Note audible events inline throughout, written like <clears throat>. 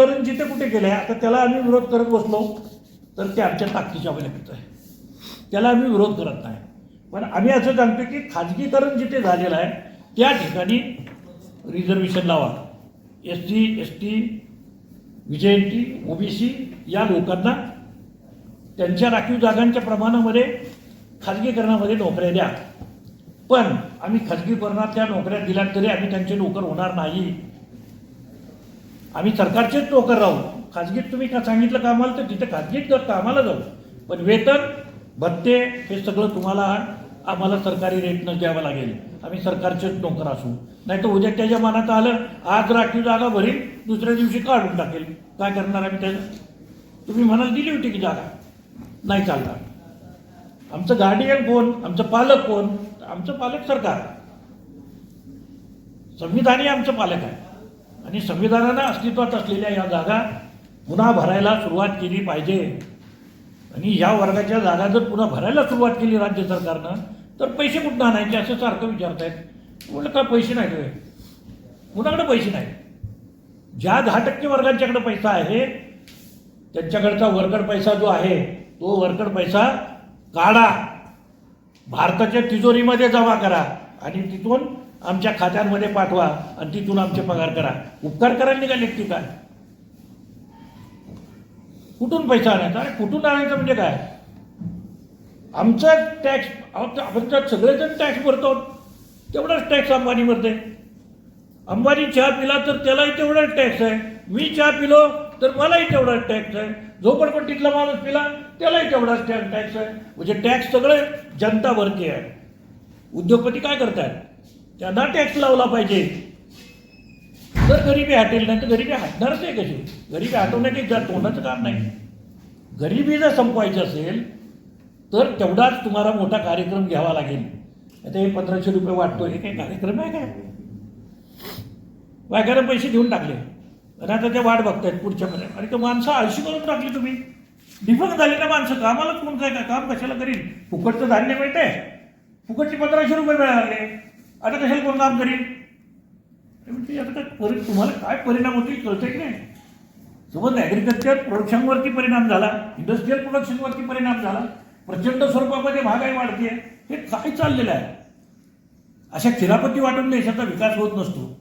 खाजगीकरण जिथे कुठे केलं आहे आता त्याला आम्ही विरोध करत बसलो तर ते आमच्या ताकदीच्या अवलंबित आहे. त्याला आम्ही विरोध करत नाही. पण आम्ही असं सांगतो की खाजगीकरण जिथे झालेलं आहे त्या ठिकाणी रिझर्वेशन लावा. एस टी एस टी विजयंती ओबीसी या लोकांना त्यांच्या राखीव जागांच्या प्रमाणामध्ये खाजगीकरणामध्ये नोकऱ्या द्या. पण आम्ही खाजगीकरणात त्या नोकऱ्या दिल्या तरी आम्ही त्यांचे नोकर होणार नाही. आम्ही सरकारचेच नोकर राहू. खाजगीत तुम्ही का सांगितलं कामाला तर तिथे खाजगीत जर कामाला जाऊ. पण वेतन भत्ते हे सगळं तुम्हाला आम्हाला सरकारी रेटनं द्यावं लागेल. आम्ही सरकारचेच नोकर असू नाही तर उद्या त्याच्या मनात आलं आज राखीव जागा भरील दुसऱ्या दिवशी काढून टाकेल. काय करणार आम्ही त्याचं? तुम्ही म्हणाल दिली होती की जागा. नाही चालणार. आमचं गार्डियन कोण? आमचं पालक कोण? आमचं पालक सरकार. संविधानही आमचं पालक आहे. आणि संविधानानं अस्तित्वात असलेल्या या जागा पुन्हा भरायला सुरुवात केली पाहिजे. आणि या वर्गाच्या जागा जर पुन्हा भरायला सुरुवात केली राज्य सरकारनं तर पैसे कुठं आणायचे असं सारखं विचारतायत. म्हटलं का पैसे नाही होय? कुणाकडे पैसे नाही ज्या दहा टक्के वर्गांच्याकडे पैसा आहे त्यांच्याकडचा वरकड पैसा जो आहे तो वरकड पैसा काढा. भारताच्या तिजोरीमध्ये जमा करा आणि तिथून आमच्या खात्यांमध्ये पाठवा आणि तिथून आमचे पगार करा. उपकार करायला निघाले की काय? कुठून पैसा आणायचा? अरे कुठून आणायचं म्हणजे काय? आमचा टॅक्स आपण तर सगळेजण टॅक्स भरतो. तेवढाच टॅक्स अंबानी भरते. अंबानी चहा पिला तर त्यालाही तेवढाच टॅक्स आहे. मी चहा पिलो तर मलाही तेवढाच टॅक्स आहे. झोपडपट्टीतला माणूस पिला त्यालाही तेवढाच टॅक्स टॅक्स आहे. म्हणजे टॅक्स सगळे जनता भरते आहे. उद्योगपती काय करतात त्यांना टॅक्स लावला पाहिजे. तर गरिबी हटेल नाही तर गरिबी हटणारच आहे कशी? गरिबी हटवण्याचे जर तोंडाचं काम नाही. गरिबी जर संपवायची असेल तर तेवढाच तुम्हाला मोठा कार्यक्रम घ्यावा लागेल. आता हे पंधराशे रुपये वाटतो हे काही कार्यक्रम आहे काय? वायकानं पैसे देऊन टाकले. आणि आता ते वाट बघतायत पुढच्या महिन्यात. आणि ते माणसं आळशी करून टाकली तुम्ही. डिफक झाली ना माणसं कामालाच कोण काय काम कशाला करील फुकटचं धान्य मिळतंय. फुकटचे पंधराशे रुपये मिळाले आता कशाला कोण काम करीन? म्हणजे आता परि तुम्हाला काय परिणाम होतील कळतंय की नाही? सोबत ॲग्रिकल्चर प्रोडक्शनवरती परिणाम झाला इंडस्ट्रीयल प्रोडक्शनवरती परिणाम झाला. प्रचंड स्वरूपामध्ये महागाई वाढते. हे काय चाललेलं आहे? अशा खिरापती वाटून देशाचा विकास होत नसतो.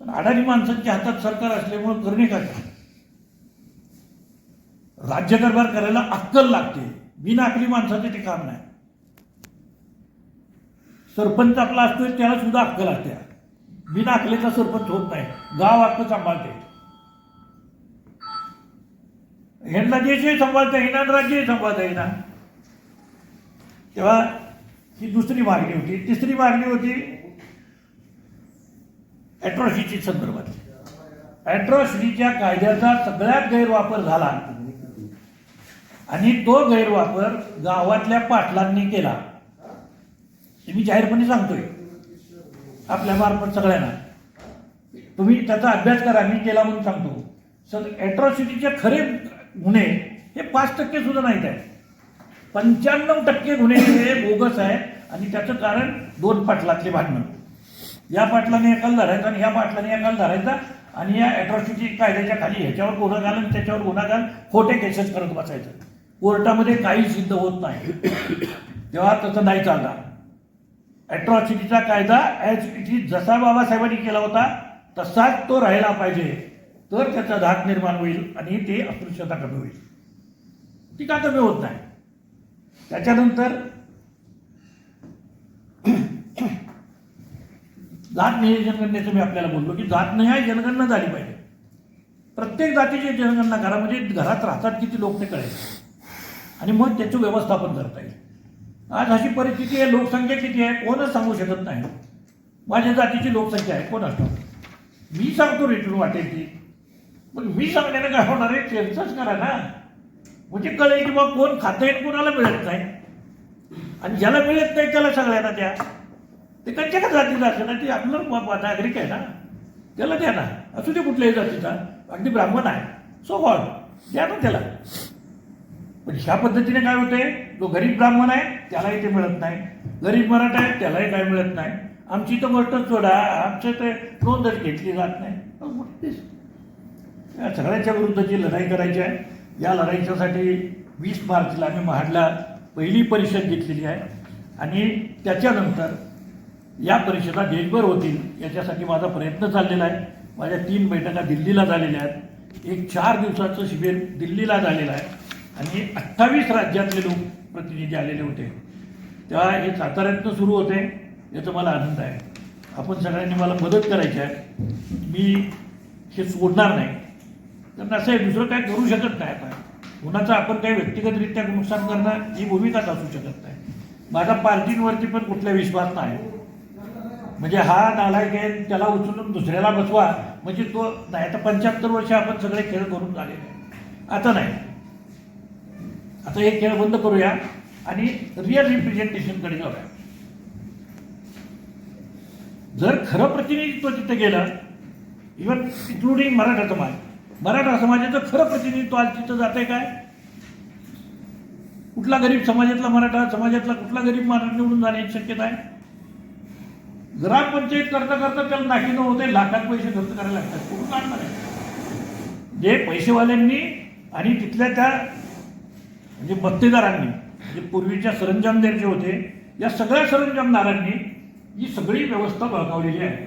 पण अडाणी माणसांच्या हातात सरकार असल्यामुळं करणे काय? राज्यकारभार करायला अक्कल लागते. बिनाअकली माणसाचं ते काम नाही. सरपंच आपला असतो त्याला सुद्धा अक्कल असते बिना अकलेचा सरपंच होत नाही. गाव अक्क सांभाळते. ह्यांना देशही सांभाळता येईना आणि राज्यही सांभाळता येईना. तेव्हा ही दुसरी मागणी होती. तिसरी मागणी होती ॲट्रॉसिटी संदर्भात ॲट्रॉसिटीच्या कायद्याचा सगळ्यात गैरवापर झाला. आणि तो गैरवापर गावातल्या पाटलांनी केला. हे मी जाहीरपणे सांगतोय. आपल्या मार्फत सगळ्यांना. तुम्ही त्याचा अभ्यास करा मी केला म्हणून सांगतो. सर ॲट्रॉसिटीचे खरे गुन्हे हे पाच टक्के सुद्धा नाहीत आहे पंच्याण्णव टक्के गुन्हे हे बोगस आहे आणि त्याचं कारण दोन पाटलातले भांडणं. या पाटलाने एकाला धरायचा आणि या पाटलाने एकाला धरायचा आणि या ॲट्रॉसिटी कायद्याच्या खाली ह्याच्यावर गुन्हा घाल आणि त्याच्यावर गुन्हा घाल खोटे केसेस करत बसायचं. कोर्टामध्ये काही सिद्ध होत नाही. <coughs> तेव्हा तसं नाही चालणार. ॲट्रॉसिटीचा कायदा ॲज इट इज जसा बाबासाहेबांनी केला होता तसाच तो राहिला पाहिजे. तर त्याचा धाक निर्माण होईल आणि ते अस्पृश्यता कमी होईल. ती का कमी होत नाही? त्याच्यानंतर <clears throat> जात निहाय जनगणनेचं मी आपल्याला बोललो की जात निहाय जनगणना झाली पाहिजे. प्रत्येक जातीची जनगणना करा म्हणजे घरात राहतात किती लोक ते कळेल. आणि मग त्याचं व्यवस्थापन करता येईल. आज अशी परिस्थिती आहे लोकसंख्या किती आहे कोणच सांगू शकत नाही. माझ्या जातीची लोकसंख्या आहे कोण असतो मी सांगतो रिटर्न वाटेल ती पण मी सांगण्यानं काय होणार आहे सेन्सस करा ना. म्हणजे कळेल की बा कोण खातं आहे कोणाला मिळत नाही. आणि ज्याला मिळत नाही त्याला सगळ्यांना द्या. ते त्यांच्या का जातीचं असेल ना ते आपलं नागरिक आहे ना. त्याला द्या ना. असू दे कुठल्याही जातीचा. अगदी ब्राह्मण आहे. सो गॉड द्या ना त्याला. पण ह्या पद्धतीने काय होते जो गरीब ब्राह्मण आहे त्यालाही ते मिळत नाही. गरीब मराठा आहे त्यालाही काय मिळत नाही. आमची तर गोष्टच सोडा आमच्या ते नोंदच घेतली जात नाही. या सगळ्याच्या विरुद्धची लढाई करायची आहे. या लढाईच्यासाठी वीस मार्चला आम्ही महाडला पहिली परिषद घेतलेली आहे. आणि त्याच्यानंतर या परिषदा देशभर होतील याच्यासाठी माझा प्रयत्न चाललेला आहे. माझ्या तीन बैठका दिल्लीला झालेल्या आहेत. एक चार दिवसाचं शिबिर दिल्लीला झालेलं आहे. आणि अठ्ठावीस राज्यातले लोक प्रतिनिधी आलेले होते. तेव्हा हे साताऱ्यातनं सुरू होते याचा मला आनंद आहे. आपण सगळ्यांनी मला मदत करायची आहे. मी हे सोडणार नाही. कारण असं आहे दुसरं काय करू शकत नाही आता कुणाचं आपण काही व्यक्तिगतरित्या नुकसान करणं ही भूमिकाच असू शकत नाही. माझा पार्टींवरती पण कुठला विश्वास नाही. म्हणजे हा नालायक आहे त्याला उचलून दुसऱ्याला बसवा. म्हणजे तो नाही आता पंच्याहत्तर वर्ष आपण सगळे खेळ करून झालेले आता नाही. आता हे खेळ बंद करूया आणि रिअल रिप्रेझेंटेशनकडे जाऊया. जर खरं प्रतिनिधित्व तिथं गेलं इव्हन इन्क्लुडिंग मराठा समाज मराठा समाजाचं खरं प्रतिनिधित्व आज तिथं जाते काय? कुठला गरीब समाजातला मराठा समाजातला कुठला गरीब मराठा निवडून जाण्याची शक्यता आहे? ग्रामपंचायत करता करता त्याला नाकी होते लाखात पैसे खर्च करायला लागतात. कुठून आणणार आहे? जे पैसेवाल्यांनी आणि तिथल्या त्या म्हणजे मक्तेदारांनी म्हणजे पूर्वीच्या सरंजामदार जे होते या सगळ्या सरंजामदारांनी ही सगळी व्यवस्था बळकावलेली आहे.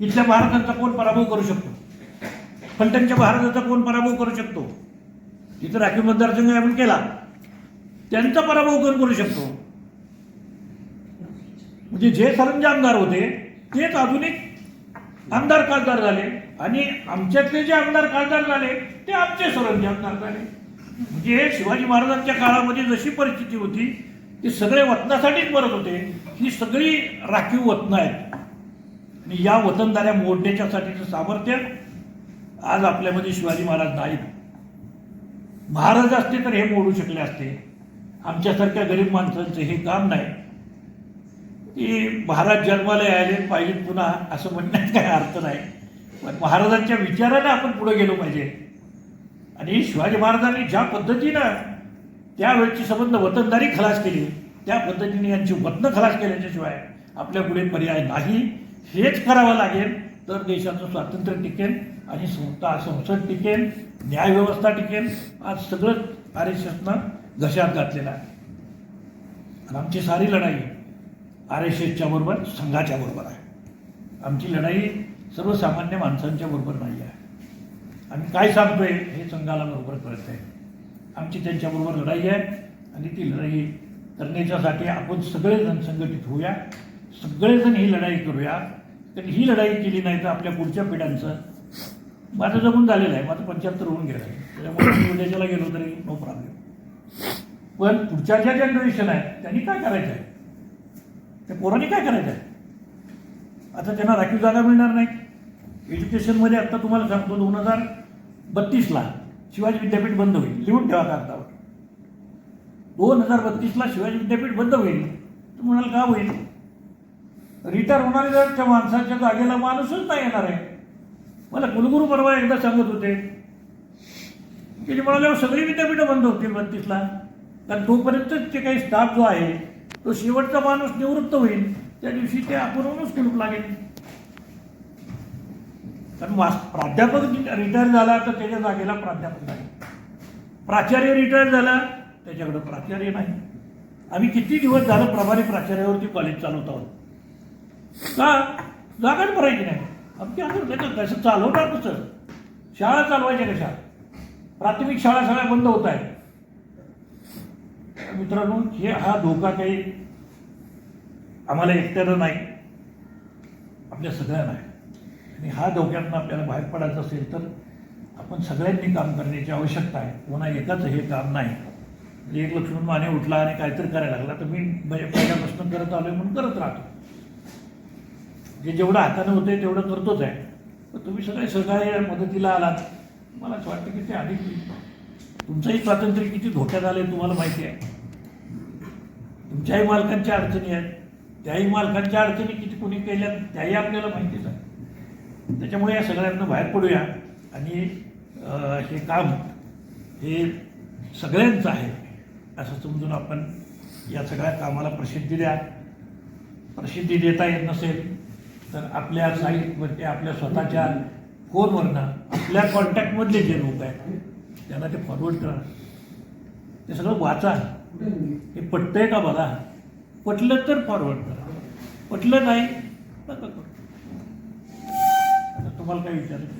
इथल्या भारताचा कोण पराभव करू शकतो? फलटणच्या भारताचा कोण पराभव करू शकतो? इथं राखीव मतदारसंघ आपण केला. त्यांचा पराभव कोण करू शकतो? म्हणजे जे सरंजामदार होते तेच आधुनिक आमदार खासदार झाले आणि आमच्यातले जे आमदार खासदार झाले ते आमचे सरंजामदार झाले. म्हणजे हे शिवाजी महाराजांच्या काळामध्ये जशी परिस्थिती होती ते सगळे वतनासाठीच मरत होते. ही सगळी राखीव वतनं आहेत. आणि या वतनदाऱ्या मोडण्याच्यासाठीचं सामर्थ्य आज आपल्यामध्ये शिवाजी महाराज नाहीत. महाराज असते तर हे मोडू शकले असते. आमच्यासारख्या गरीब माणसांचं हे काम नाही. की महाराज जन्माला यायले पाहिजे पुन्हा असं म्हणण्यात काही अर्थ नाही. पण महाराजांच्या विचाराने आपण पुढे गेलो पाहिजे. आणि शिवाजी महाराजांनी ज्या पद्धतीनं त्यावेळेची संबंध वतनदारी खलास केली त्या पद्धतीने यांची वतनं खलास केल्याच्याशिवाय आपल्या पुढे पर्याय नाही. हेच करावं लागेल तर देशाचं स्वातंत्र्य टिकेल आणि संस्था संसद टिकेल न्यायव्यवस्था टिकेल. आज सगळं आर एस एसनं घशात घातलेलं आहे. आणि आमची सारी लढाई आर एस एसच्या बरोबर संघाच्या बरोबर आहे. आमची लढाई सर्वसामान्य माणसांच्या बरोबर नाही आहे. आम्ही काय सांगतोय हे संघाला बरोबर कळत आहे आमची त्यांच्याबरोबर लढाई आहे आणि ती लढाई करण्याच्यासाठी आपण सगळेजण संघटित होऊया सगळेजण ही लढाई करूया. कारण ही लढाई केली नाही तर आपल्या पुढच्या पिढ्यांचं माझं जगून झालेलं आहे माझं पंच्याहत्तर होऊन गेलं आहे. त्याच्यामुळे मी उद्याच्याला गेलो तरी नो प्रॉब्लेम पण पुढच्या ज्या जनरेशन आहेत त्यांनी काय करायचं आहे? त्या पोरांनी काय करायचं आहे? आता त्यांना राखीव जागा मिळणार नाही. एज्युकेशनमध्ये आत्ता तुम्हाला सांगतो दोन हजार बत्तीसला शिवाजी विद्यापीठ बंद होईल. लिहून ठेवा कागदावर. दोन हजार बत्तीसला शिवाजी विद्यापीठ बंद होईल. तर म्हणाल का होईल? रिटायर होणारे जर त्या माणसाच्या जागेला माणूसच नाही येणार आहे. मला कुलगुरू परवा एकदा सांगत होते. की म्हणाले सगळी विद्यापीठं बंद होतील बत्तीसला कारण तोपर्यंतच ते काही स्टाफ जो आहे तो शेवटचा माणूस निवृत्त होईल. त्या दिवशी ते आपणच कुलूप लागेल. कारण वा प्राध्यापक रिटायर झाला तर त्याच्या जागेला प्राध्यापक नाही. प्राचार्य रिटायर झाला त्याच्याकडं प्राचार्य नाही. आम्ही किती दिवस झालं प्रभारी प्राचार्यावरती कॉलेज चालवत आहोत? का? जागाच भरायची नाही. आमची आता नाही म्हणजे कसं चालवणार कसं? शाळा चालवायच्या कशा? प्राथमिक शाळा सगळ्या बंद होत आहे मित्रांनो हे हा धोका काही आम्हाला एकट्यानं नाही. आपल्या सगळ्यांना आहे आणि हा धोक्यातनं आपल्याला बाहेर पडायचं असेल तर आपण सगळ्यांनी काम करण्याची आवश्यकता आहे. कोणा एकाच हे काम नाही. म्हणजे एक लक्ष्मण माने उठला आणि काहीतरी करायला लागला तर मी म्हणजे पहिल्यापासून करत आहे म्हणून करत राहतो. जे जेवढं हातानं होतंय तेवढं करतोच आहे. पण तुम्ही सगळे सहकार्य मदतीला आलात. मला असं वाटतं की ते अधिक तुमचंही स्वातंत्र्य किती धोक्यात आलं आहे तुम्हाला माहिती आहे. तुमच्याही मालकांच्या अडचणी आहेत. त्याही मालकांच्या अडचणी किती कोणी केल्या त्याही आपल्याला माहितीच आहे. त्याच्यामुळे या सगळ्यांना बाहेर पडूया. आणि हे काम हे सगळ्यांचं आहे असं समजून आपण या सगळ्या कामाला प्रसिद्धी द्या. प्रसिद्धी देता येत नसेल तर आपल्या साईटवरती आपल्या स्वतःच्या फोनवरनं आपल्या कॉन्टॅक्टमधले जे लोक आहेत त्यांना ते फॉरवर्ड करा. ते सगळं वाचा. हे पटतंय का बघा? पटलं तर फॉरवर्ड करा. पटलं नाही नका करू. आता तुम्हाला काय विचारायचं